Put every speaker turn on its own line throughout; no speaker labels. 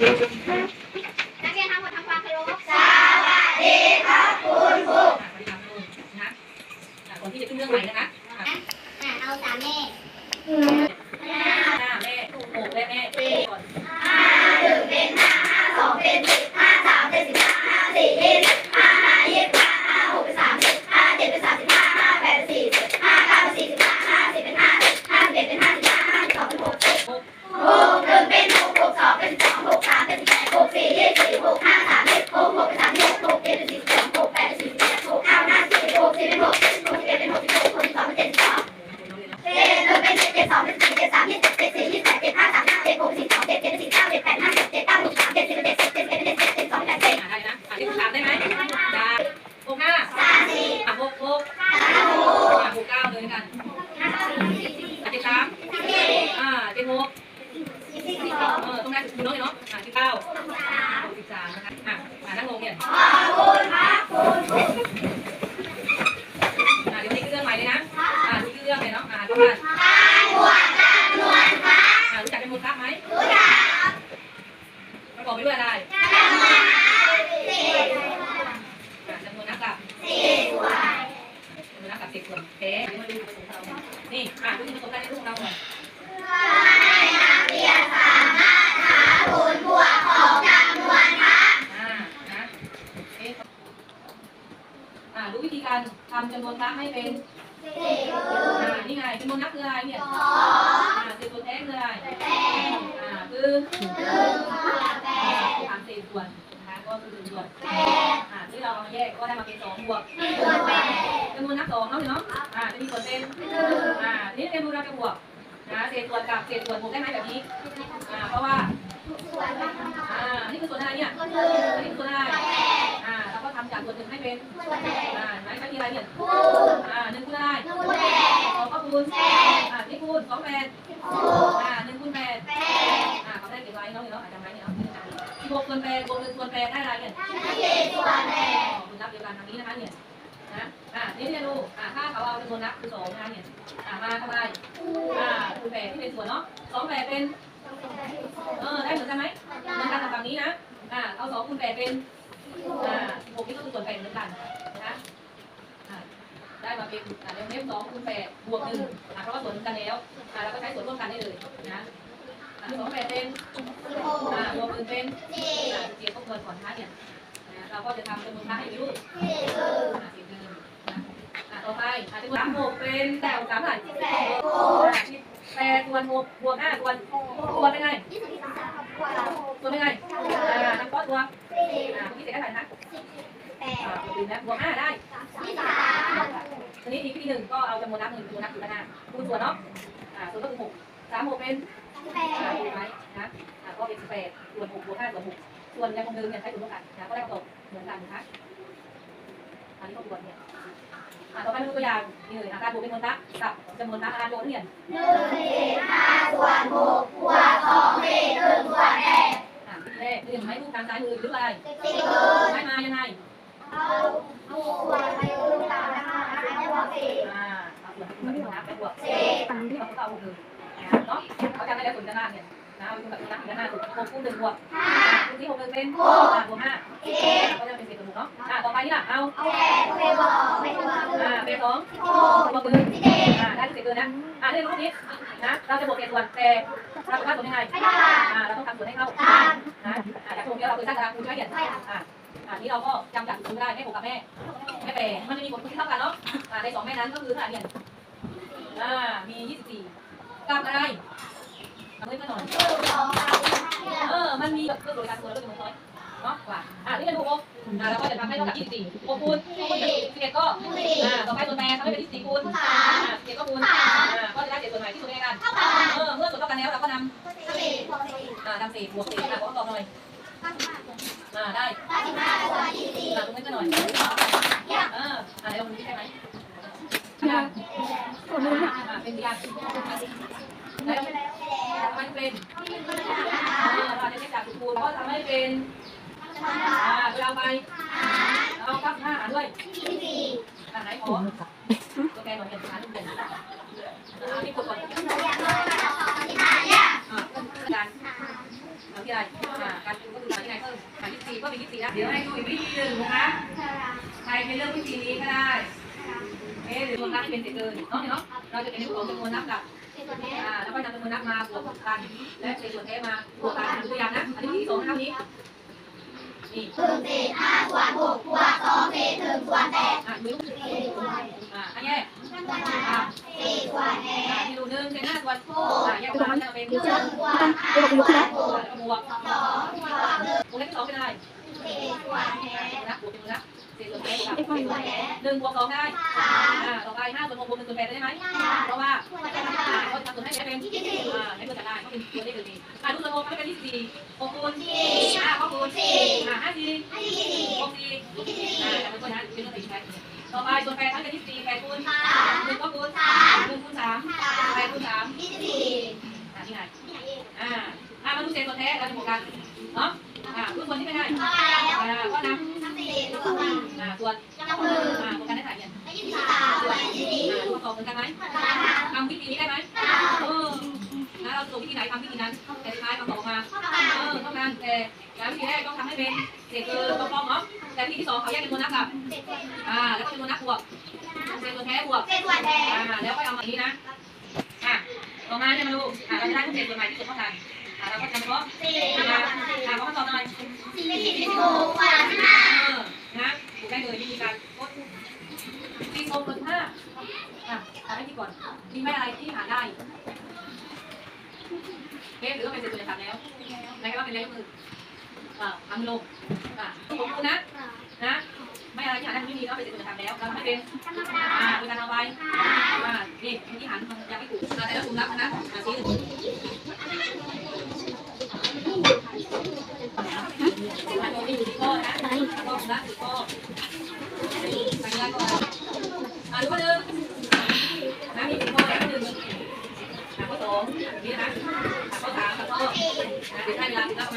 นั ก
สิบ
สอง
เอ
อต้องได้คุณน้อยเนาะอะสิบเก้าสิบสามนะคะอะอะนั่งลงเนี่ย
ขอบคุณครับคุณ
อะเดี๋ยวนี้คือเรื่องใหม่เลยนะอะนี่คือเรื่องเลยเนาะอะทุกท่าน
การบวชจำนวนพระ
อะรู้จักเป็นมูลค่าไหม
รู้จัก
ประกอบไปด้วยอะไร
จำนวนสี่
อะจำนวนนักกับ
สี่ส่วน
จำนวนนักกับสิบส่วนเอ๊ะเดี๋ยวมาดูผสมเรานี่อะดูที่ผสมกันในรูปเราหน่อย
เพื่อให้นั อ่า
รู้วิธีการทำจำนวนพระให้เป็น
สี่คือ
อ่านี่ไงจำนวนนักคืออะไรเนี่ย
ส
อ่า
อง
สี่ส่วนแท้คืออะไร
แปด
อ่าคือ
หนึ่งส่วนแปด
สามสี่ส่วนนะคะก็คือหนึ่งส่วน
แปด
อ่าที่เราเอามาแยกก็ได้มาเป็นสองบวก
หนึ่งส่วนแปด
จำนวนนักสองเนาะเนาะอ่าจะมีส่วนเป็น
หนึ่ง
อ่านี่จำนวนเราจะบวกนะเศษส่วนกับเศษส่วนบวกได้ไหมแบบนี้อ่าเพราะว่า
ส่วนแปด
อ่านี่คือส่วนอะไรเนี่ย
ก็คือ
อันนี้คือส่วนอะไรำจากส่วนหนึ่งให้เป็น
ส่วนแปด
อ่าไหนไม่มีอะไรเนี่ย
คูณ
อ่าหนึ่งคูณอะไร
หนึ่งส่วนแปด
สองก็คูณ
แปด
อ่านี่คูณสองแปด
คูณ
อ่าหนึ่งคูณแปด
แปด
อ่าเขาได้เก็บไว้เนาะเนาะอาจจะไว้เนี่ยเนาะสิบหกส่วนแปดบวกหนึ่งส่วนแปดได้อะไรเนี่ย
ยี่สิบส่วนแปด
คุณนับเดียวกันทางนี้นะคะเนี่ยนะอ่านี่เรียนรู้อ่าถ้าเขาเอาจำนวนนับคือสองนะคะเนี่ยอ่ามาทำอะไรอ่าคูณแปดที่เป็นส่วนเนาะสองแปดเป็นเออได้เหมือนกันไหมเหมือนกันกับฝั่งนี้นะอ่าเอาสองคูณแปดเป็นอ่า หกนี่ก็คือส่วนแปดเหมือนกันนะอ่าได้มาเป็นอ่าเดี๋ยวเทปสองคูณแปดบวกหนึ่งเพราะว่าส่วนกันแล้วอ่าเราก็ใช้ส่วนร่วมกันได้เลยนะอ่าสองแปดเป็นอ่าบวกหนึ่งเป็นเจียก็เกินก่อนท้าเนี่ยนะเราก็จะทำจำนวนท้าให้รูป
สี่คือ
อ่าสิบหนึ่งนะอ่าต่อไปอาจำนวนสามหกเป็นแต่สามเท่าไหร่
แปด
แปดส่วนหกบวกห้าส่วนส่วนเป็นไง
ยี่สิบสามกว่า
ส่วนเป็นไงอ่าทำก้อนตัวอ่าที่เศษได้เท่าไหร่นะ
แปด
อ่าบวกหนึ่งนะบวกห้าได้
ยี่สิบสาม
ทีนี้อีกทีหนึ่งก็เอาจำนวนนับหนึ่งจำนวนนับอยู่ด้านหน้าคูณส่วนเนาะอ่าส่วนก็คือหกสามหกเป็น
แปด
ถูกไหมนะอ่าก็เป็นสิบแปดส่วนหกบวกห้าส่วนหกส่วนยังคงเดิมเนี่ยใช้ส่วนร่วมกันนะก็ได้คำตอบเหมือนกันนะคะอันนี้ก็ควรเนี่ยอ่าต่อไปมาดูตัวอย่างนี่เลยอาการบวกเป็นมวลทักกับจำนวนทักอาการโยนเนี่ย
หนึ่งสี่ห้าส่วนหกบวกสองสี่หนึ่งส่วนแปด
อ่าวิธีแรกคือให้รูปทางซ้ายมือหรืออะไร
สี่อ
ไม่มายังไง
เอาเอาส่วนไปคูณกับนะคะให้บวกสี่
อ่าเอาส่วนที่เป็นมวลทักไปบวก
สี่
เราก็เอาหกหนึ่งเนาะเขา จำได้แล้วส่วนด้านหน้าเนี่ยนะเอาเป็นแบบด้านหน้าสุดหกคูณหนึ่งบวก
ห้า
คูณที่หกหนึ่งเป็นอ่าบวกห้า
เจ็ด
ก็จะเป็นเศษตัวหมู่เนาะอ่าต่อไปนี่ล่ะเอา
แปดไปบวกไปบวก
อ่าเป็นสอง
หก
บวกหนึ่ง
สิบเอ็ด
อ่าได้เศษตัวนะอ่าเรื่องรูปนี้นะเราจะบวกเศษส่วนแต่เราจะวาดส่วนยังไง
ไม่ได้
อ่าเราต้องทำส่วนให้เข้า
ตาม
นะอ่าจากตรงนี้เราคือสร้างตารางคูณใช่ไหมเนี่ยอ่าอ่านี้เราก็จำจากสูตรได้แม่หกกับแม่แม่แปรมันจะมีผลที่เท่ากันเนาะอ่าในสองแม่นั้นก็คือเท่าไหร่เนี่ยอ่ามียี่สิบสี่กับอะไร เอาเล่นมาหน่อยเออ มันมีแบบเครื่องบริการตัวแล้วก็จำนวนน้อยเนาะกว่า อ่านี่จะดูโอ๊คอ่าแล้วก็จะทำให้เท่ากับยี่สิบสี่โอ๊คคูณสิบเอ็ดก็อ่าต่อไปส่วนแปรทำให้เป็นยี่สิบสี่คูณ
สาม
อ่าสิบเอ็ดก็คูณอ่าก็จะได้เศษส่วนใหม่ที่ส่วนใหญ่กัน
เท่ากัน
เออ เมื่อส่วนเท่ากันแล้วเราก็นำ
สี่บวกสี่
อ่านำเศษบวกเศษอะขอคำตอบหน่อย
เก้าสิบห้า
อ่าได้
เก้าสิบห้าส่วนยี่สิบสี่
อ่าตรงนี้ก็หน่อยเอออ่าเดี๋ยวมันใช่ไหมยากอ่าเป็นยากได้แล้ว มันเป็นอ่าเราจะใช้จากคูณก็ทำให้เป็นอ่าเวลาไปเอาครับห้าหารด้วยอ่าไหนขอตัวแกหน่อยเห็นหารทุกคนอ่าที่กดก่อน
หนูอยากรู้ว่าเราขอปฏิบัติเนี่ย
อ่าการเอาเทีธีอะไรอ่าการคูก็คือหาที่ไหนเพิ่มหาที่สี่ก็เป็นที่สี่นะเดี๋ยวให้ดูอีกวิธีหนึ่งนะคะใครเป็นเรื่องวิธีนี้ก็ได้เอ๊ะหรือจำนวนนับที่เป็นเศษเกินเนาะเนาะเราจะเป็นในของจำนวนนับกับ อ่าแล้วก็นำจำนวนนับมาบวกกัน และเศษส่วนแท้มาบวกกันทำตัวอย่างนะ อันนี้วิธีที่สองนะครับนี้นี่
หนึ่งสี่ห้าส่วนหกบวกสองสี่หนึ่งส่วนแปด
อ่าดูอ่าอันแยก
สี่ส่วนแป
อ่า
ด
ที่ดูหนึ่งเศษหน้าส่วนอ่าแยกตัวมันจะเป็น
หนึ่งส่วน
แล้วก็บวก
สองบวกหนึ่ง
วงเล็บที่สองเป็นอะไร
สี่ส่วนแปด
นะบวกหนึ่งนะเศษส่วนแท้บวกกับ
ส่วนแปด
หนึ่งบวกสองได้
สาม
อ่า ต่อไปห้าส่วนหกบวกหนึ่งส่วนแปดได้ไหมเพราะว่าอ่าเขา ทำส่วนให้ใช้เป็นอ่าให้ตัวจัดได้เขาเป็นตัวเลขเดียวกันอ่าดูส่วนหกก็เป็นที่สี่หกคูณห้าหก็คูณอ่าห้าสี่หกสี่อ่าแต่เป็นตัวนั้นเป็นตัวติดใช้ต่อไปส่วนแปดเขาเป็นที่สี่แปดคูณสามหนึ่งก็คูณสามหนึ่งคูณสามแปดคูณสาม
ยี่สิบสี่
อ่าที่ไหนอ่าอ่ามาดูเศษส่วนแท้เราจะบวกกันเนาะอ่าทุกส่วนที่ไม่ได้
เข้ามาแล้ว
อ่าก็น
ทั้งสี่รวมกันำ
อ่าส่วน
จับมือ
อ่าบวกกันได้ถ่ายเนี่ย
ยี่สิบสามส่วนยี่สิบสี่
อ่าตัวประกอบเหมือนกันไหมทำวิธีนี้ได้ไหม นะเราสรุปวิธีไหนทำวิธีนั้นแต่สุดท้ายคำตอบอกมาเออเท่านั้นแต่แต่วิธีแรกต้องทำให้เป็นเศษคืออตรงๆเนาะแต่วิธีที่สองเขาแยกเป็นตัวนับกับอ่าแล้วก็เป็นตัวนับบวกเศษตัวแท้บวก
เจ็ดส่วแปด
อ่าแล้วก็เอามาอย่างนี้นะอะต่อมาเนี่ยมาดูอ่าเราจะได้ทุกเศษตัวใหม่ที่สุดเท่ากันอ่าเราก็จำเพาะ
สี่
อ่าอ่าเขามาตอบหน่อย
สี่สิบหกส่วนห้า
เออนะถูกได้เลยวิธีการกดสี่โมงส่วนห้าอะ เอาให้ดีก่อนมีไหมอะไรที่หาได้เอ๊ะหรือว่าเป็นเศษตัวอย่างทำแล้วไหนก็ว่าเป็นเลขมืออ่าทำลงอ่าผมดูนะนะไม่อะไรที่หาได้ไม่มีก็เป็นเศษตัวอย่างทำแล้วเราไม่เป็นอ่าโดยการเอาไว้อ่านี่ที่หันมันยังไม่ถูกอ่าแต่ละกลุ่มรับนะอ่าสีหนึ่งอ่าตัวนี้อยู่ที่ข้อนะข้อละสี่ข้อใส่เงินก่อนอ่าดูข้อหนึ่งนะมีสี่ข้อแล้วหนึ่งอ่าข้อสองนี่นะอ่าข้อสามข้ออ่า เดี๋ยวไ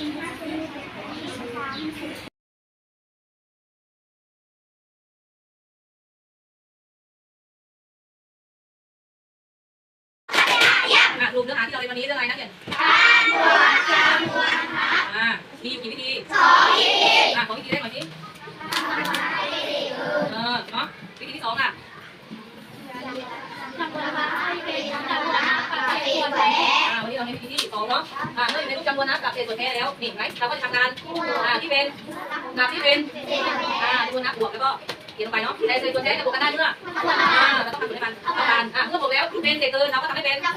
อะรวมเรื่องราวที่เราเรียนวันนี้เรื่องอะไรนะเด่นการตวจจำนวนพระอ่ามีกี่วิธีสองวิธีอะสองวิธีได้ไหมสิ เราให้ที่ที่สองเนาะอ่าเมื่ออยู่ในรูปจำนวนนะบกับเศษส่วนแท้แล้วนี่ไหมเราก็จะทำงานอ่าที่เป็นนับที่เป็นอ่าจำนวนนับบวกแล้วก็เขียนลงไปเนาะเศษส่วนแท้จะบวกกันได้เมื่ออ่าเราต้องทำอยู่ในมันทำากันอ่าเมื่อบวกแล้วเป็นเศษเกินเราก็ทำให้เป็นอ่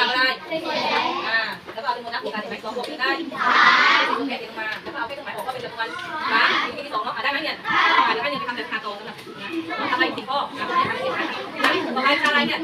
าก็ได้อ่าแล้วก็เอาจำนนนับบวกกันเห็ไหมสองบวกหนึ่ได้ส่วนแท้เขียนลงมาแล้วก็เอาแค่ตรงไหนออกก็เป็นจำนวนนะที่ที่สองเนาะอ่าได้ไหมเนี่ยอ่าเดี๋วให้เนี่ยไปทำแบบคาโตสำหรับนะทำอะไรผิดข้อทำอะไรทำอะไรเนี่ย